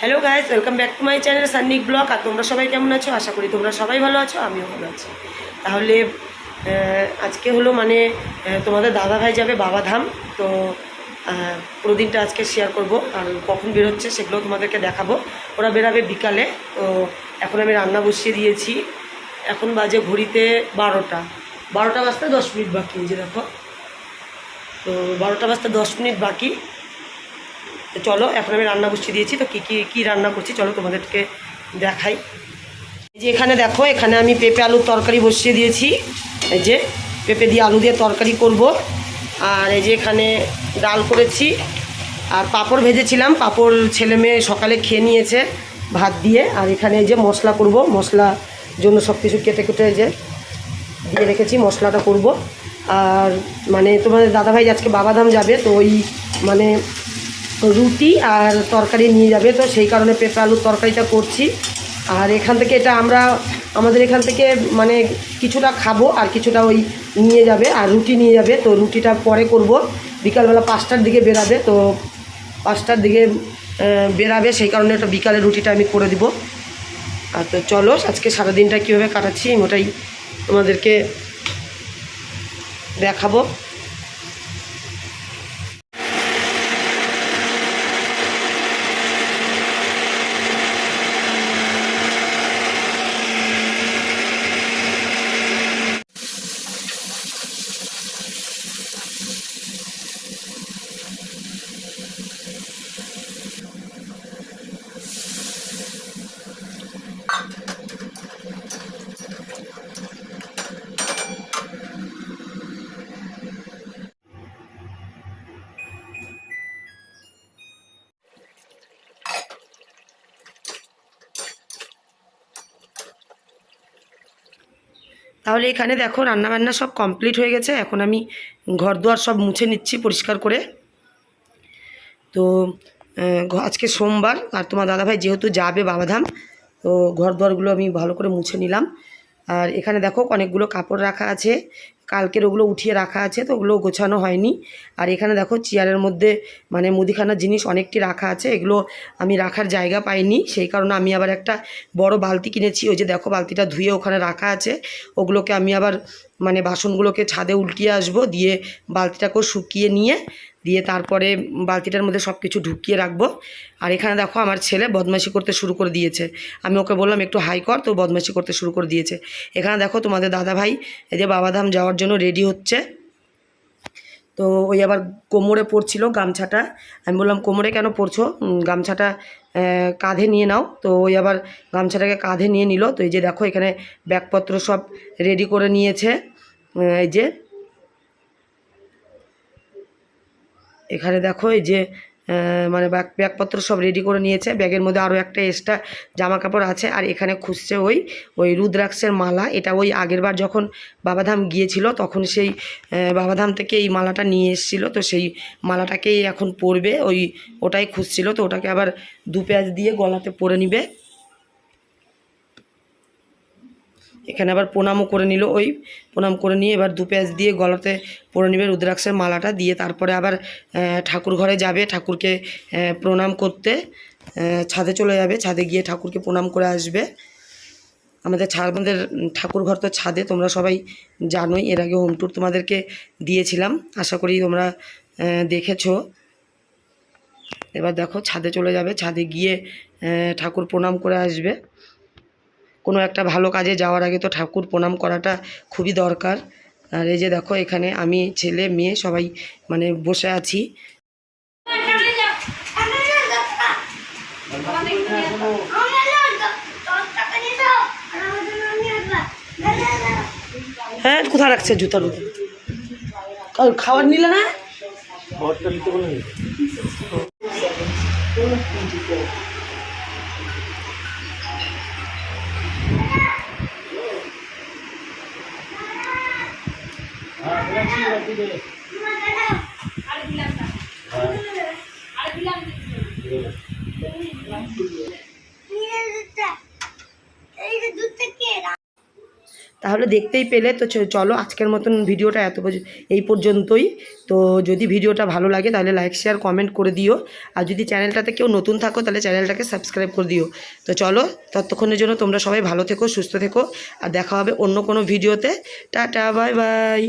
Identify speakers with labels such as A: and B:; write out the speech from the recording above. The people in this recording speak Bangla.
A: Hello guys welcome back to my channel Sannik blog আর তোমরা সবাই কেমন আছো? আশা করি তোমরা সবাই ভালো আছো, আমিও ভালো আছি। তাহলে আজকে হলো মানে তোমাদের দাদা ভাই যাবে বাবাধাম। তো পুরো দিনটা আজকে শেয়ার করব। আর কখন বেরোচ্ছে সেগুলো তোমাদেরকে দেখাবো। ওরা বেরাবে বিকালে। তো, এখন আমি রান্না বসিয়ে দিয়েছি। এখন বাজে ঘড়িতে বারোটা। বারোটা বাজতে দশ মিনিট বাকি যে দেখো। তো, বারোটা বাজতে দশ মিনিট বাকি। তো চলো, এখন আমি রান্না বসিয়ে দিয়েছি, তো কী কী কী রান্না করছি চলো তোমাদেরকে দেখাই। যে এখানে দেখো, এখানে আমি পেঁপে আলুর তরকারি বসিয়ে দিয়েছি। এই যে পেঁপে দিয়ে আলু দিয়ে তরকারি করব। আর এই যে এখানে ডাল করেছি, আর পাঁপড় ভেজেছিলাম। পাঁপড় ছেলে মেয়ে সকালে খেয়ে নিয়েছে ভাত দিয়ে। আর এখানে এই যে মশলা করব, মশলা জন্য সব কিছু কেটে কেটে যে দিয়ে রেখেছি, মশলাটা করব। আর মানে তোমাদের দাদাভাই আজকে বাবাধাম যাবে, তো ওই মানে রুটি আর তরকারি নিয়ে যাবে। তো সেই কারণে পেঁপে আলুর তরকারিটা করছি। আর এখান থেকে এটা আমরা, আমাদের এখান থেকে মানে কিছুটা খাব আর কিছুটা ওই নিয়ে যাবে আর রুটি নিয়ে যাবে। তো রুটিটা পরে করব। বিকালবেলা পাঁচটার দিকে বেরাবে। তো পাঁচটার দিকে বেরাবে। সেই কারণে একটা বিকালে রুটিটা আমি করে দিব। আর তো চলো, আজকে সারাদিনটা কীভাবে কাটাচ্ছি ওটাই তোমাদেরকে দেখাবো। তাহলে এখানে দেখো রান্নাবান্না সব কমপ্লিট হয়ে গেছে। এখন আমি ঘর দুয়ার সব মুছে নিচ্ছি পরিষ্কার করে। তো আজকে সোমবার আর তোমার দাদাভাই যেহেতু যাবে বাবাধাম, তো ঘর দুয়ারগুলো আমি ভালো করে মুছে নিলাম। আর এখানে দেখো অনেকগুলো কাপড় রাখা আছে। কালকের ওগুলো উঠিয়ে রাখা আছে তো ওগুলো গোছানো হয়নি। আর এখানে দেখো চেয়ারের মধ্যে মানে মুদিখানার জিনিস অনেকটি রাখা আছে, এগুলো আমি রাখার জায়গা পাইনি। সেই কারণে আমি আবার একটা বড় বালতি কিনেছি, ওই যে দেখো বালতিটা ধুয়ে ওখানে রাখা আছে। ওগুলোকে আমি আবার মানে বাসনগুলোকে ছাদে উল্টিয়ে আসব, দিয়ে বালতিটাকেও শুকিয়ে নিয়ে, দিয়ে তারপরে বালতিটার মধ্যে সব কিছু ঢুকিয়ে রাখব। আর এখানে দেখো আমার ছেলে বদমাইশি করতে শুরু করে দিয়েছে। আমি ওকে বললাম, একটু হাই কর। তো বদমাইশি করতে শুরু করে দিয়েছে। এখানে দেখো তোমাদের দাদা ভাই এই যে বাবাধাম যাওয়ার জন্য রেডি হচ্ছে। তো ওই আবার কোমরে পড়ছিল গামছাটা। আমি বললাম, কোমরে কেন পড়ছো গামছাটা কাঁধে নিয়ে নাও। তো ওই আবার গামছাটাকে কাঁধে নিয়ে নিল। তো এই যে দেখো, এখানে ব্যাগপত্র সব রেডি করে নিয়েছে। এই যে, এখানে দেখো, এই যে মানে ব্যাগ, ব্যাগপত্র সব রেডি করে নিয়েছে। ব্যাগের মধ্যে আরও একটা এক্সট্রা জামা কাপড় আছে। আর এখানে খুঁজছে ওই ওই রুদ্রাক্ষের মালা। এটা ওই আগেরবার যখন বাবাধাম গিয়েছিল, তখন সেই বাবাধাম থেকে এই মালাটা নিয়ে এসেছিল। তো সেই মালাটাকেই এখন পরবে। ওই, ওটাই খুঁজছিল। তো ওটাকে আবার দু পেঁয়াজ দিয়ে গলাতে পরে নিবে। এখানে আবার প্রণামও করে নিল ওই, প্রণাম করে নিয়ে এবার দু পেঁয়াজ দিয়ে গলাতে পরে নেবে রুদ্রাক্ষের মালাটা দিয়ে তারপরে আবার ঠাকুর ঘরে যাবে, ঠাকুরকে প্রণাম করতে ছাদে চলে যাবে, ছাদে গিয়ে ঠাকুরকে প্রণাম করে আসবে। আমাদের আমাদের ঠাকুর ঘর তো ছাদে, তোমরা সবাই জানোই, এর আগে হোম ট্যুর তোমাদেরকে দিয়েছিলাম, আশা করি তোমরা দেখেছ। এবার দেখো, ছাদে চলে যাবে, ছাদে গিয়ে ঠাকুর প্রণাম করে আসবে। কোনো একটা ভালো কাজে যাওয়ার আগে তো ঠাকুর প্রণাম করাটা খুবই দরকার। আর এই যে দেখো, এখানে আমি ছেলে, মেয়ে সবাই মানে বসে আছি। হ্যাঁ কোথায় রাখছে জুতা রুতা খাবার নিলে না? তাহলে দেখতেই পেলে, তো চলো আজকের মতন ভিডিওটা এত এই পর্যন্তই। তো যদি ভিডিওটা ভালো লাগে, তাহলে লাইক শেয়ার কমেন্ট করে দিও। আর যদি চ্যানেলটাতে কেউ নতুন থাকো, তাহলে চ্যানেলটাকে সাবস্ক্রাইব করে দিও। তো চলো, ততক্ষণের জন্য তোমরা সবাই ভালো থেকো, সুস্থ থেকো। আর দেখা হবে অন্য কোনো ভিডিওতে। Tata bye bye